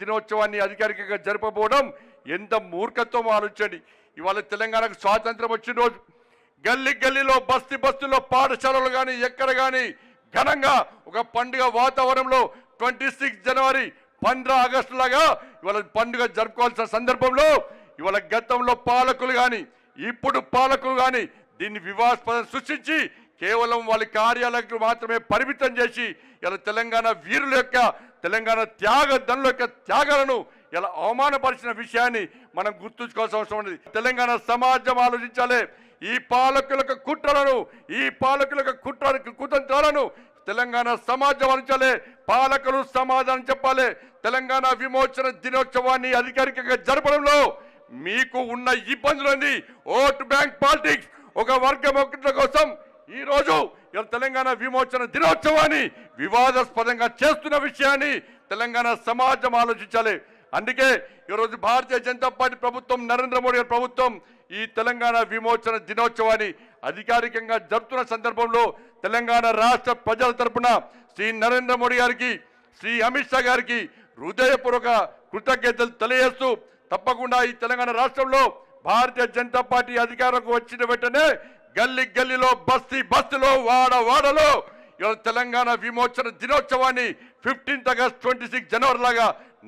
దినోత్సవాన్ని అధికారికంగా జరపబోవడం ఎంత మూర్ఖత్వం ఆలోచండి ఇవాళ తెలంగాణకు స్వాతంత్రం వచ్చిన రోజు గల్లీ గల్లీలో బస్తీ బస్తీలో పాఠశాలలు కానీ ఎక్కడ కానీ ఘనంగా ఒక పండుగ వాతావరణంలో ట్వంటీ సిక్స్ జనవరి పంద్ర ఆగస్టు లాగా ఇవాళ పండుగ జరుపుకోవాల్సిన సందర్భంలో ఇవాళ గతంలో పాలకులు కానీ ఇప్పుడు పాలకులు కానీ దీన్ని వివాదాస్పదం సృష్టించి కేవలం వాళ్ళ కార్యాలయాలకు మాత్రమే పరిమితం చేసి ఇలా తెలంగాణ వీరుల యొక్క తెలంగాణ త్యాగ ధనుల యొక్క త్యాగాలను ఇలా అవమానపరిచిన విషయాన్ని మనం గుర్తుంచుకోవాల్సిన అవసరం ఉంది తెలంగాణ సమాజం ఆలోచించాలి. ఈ పాలకులకు కుట్రలను ఈ పాలకుల యొక్క కుట్ర కుతంత్రాలను తెలంగాణ సమాజం ఆలోచించాలి. పాలకులు సమాధానం చెప్పాలి. తెలంగాణ విమోచన దినోత్సవాన్ని అధికారికంగా జరపడంలో మీకు ఉన్న ఇబ్బందులన్నీ ఓట్ బ్యాంక్ పాలిటిక్స్ ఒక వర్గం ఒకటి ఈరోజు తెలంగాణ విమోచన దినోత్సవాన్ని వివాదాస్పదంగా చేస్తున్న విషయాన్ని తెలంగాణ సమాజం ఆలోచించాలి. అందుకే ఈరోజు భారతీయ జనతా పార్టీ ప్రభుత్వం నరేంద్ర మోడీ గారి ప్రభుత్వం ఈ తెలంగాణ విమోచన దినోత్సవాన్ని అధికారికంగా జరుపుతున్న సందర్భంలో తెలంగాణ రాష్ట్ర ప్రజల తరపున శ్రీ నరేంద్ర మోడీ గారికి శ్రీ అమిత్ షా గారికి హృదయపూర్వక కృతజ్ఞతలు తెలియజేస్తూ తప్పకుండా ఈ తెలంగాణ రాష్ట్రంలో భారతీయ జనతా పార్టీ అధికారంకు వచ్చిన వెంటనే గల్లీ గల్లీలో బస్తీ బస్తీలో వాడ వాడలో. ఇవాళ తెలంగాణ విమోచన దినోత్సవాన్ని ఫిఫ్టీన్త్ ఆగస్ట్ ట్వంటీ సిక్స్ జనవరి లాగా